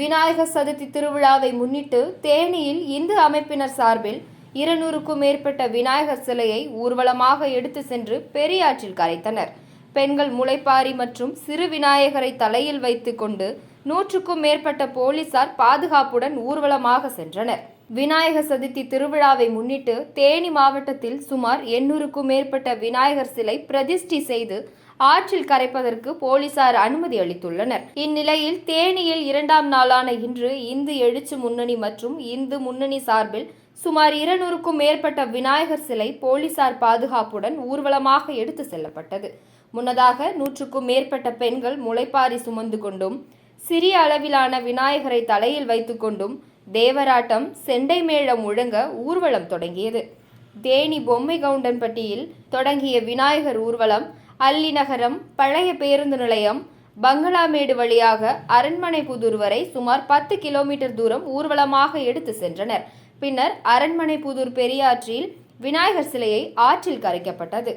விநாயகர் சதுர்த்தி திருவிழாவை முன்னிட்டு தேனியில் இந்து அமைப்பினர் சார்பில் இருநூறுக்கும் மேற்பட்ட விநாயகர் சிலையை ஊர்வலமாக எடுத்து சென்று பெரியாற்றில் கரைத்தனர். பெண்கள் முளைப்பாரி மற்றும் சிறு விநாயகரை தலையில் வைத்துக்கொண்டு நூற்றுக்கும் மேற்பட்ட போலீசார் பாதுகாப்புடன் ஊர்வலமாக சென்றனர். விநாயகர் சதுர்த்தி திருவிழாவை முன்னிட்டு தேனி மாவட்டத்தில் சுமார் எண்ணூறுக்கும் மேற்பட்ட விநாயகர் சிலை பிரதிஷ்டி செய்து ஆற்றில் கரைப்பதற்கு போலீசார் அனுமதி அளித்துள்ளனர். இந்நிலையில் தேனியில் இரண்டாம் நாளான இன்று இந்து எழுச்சி முன்னணி மற்றும் இந்து முன்னணி சார்பில் சுமார் இருநூறுக்கும் மேற்பட்ட விநாயகர் சிலை போலீசார் பாதுகாப்புடன் ஊர்வலமாக எடுத்து செல்லப்பட்டது. முன்னதாக நூற்றுக்கும் மேற்பட்ட பெண்கள் முளைப்பாரி சுமந்து கொண்டும் சிறிய அளவிலான விநாயகரை தலையில் வைத்துக்கொண்டும் தேவராட்டம் செண்டை மேளம் முழங்க ஊர்வலம் தொடங்கியது. தேனி பொம்மை கவுண்டன்பட்டியில் தொடங்கிய விநாயகர் ஊர்வலம் அல்லி நகரம் பழைய பேருந்து நிலையம் பங்களாமேடு வழியாக அரண்மனைப்புதூர் வரை சுமார் பத்து கிலோமீட்டர் தூரம் ஊர்வலமாக எடுத்து சென்றனர். பின்னர் அரண்மனைப்புதூர் பெரியாற்றில் விநாயகர் சிலையை ஆற்றில் கரைக்கப்பட்டது.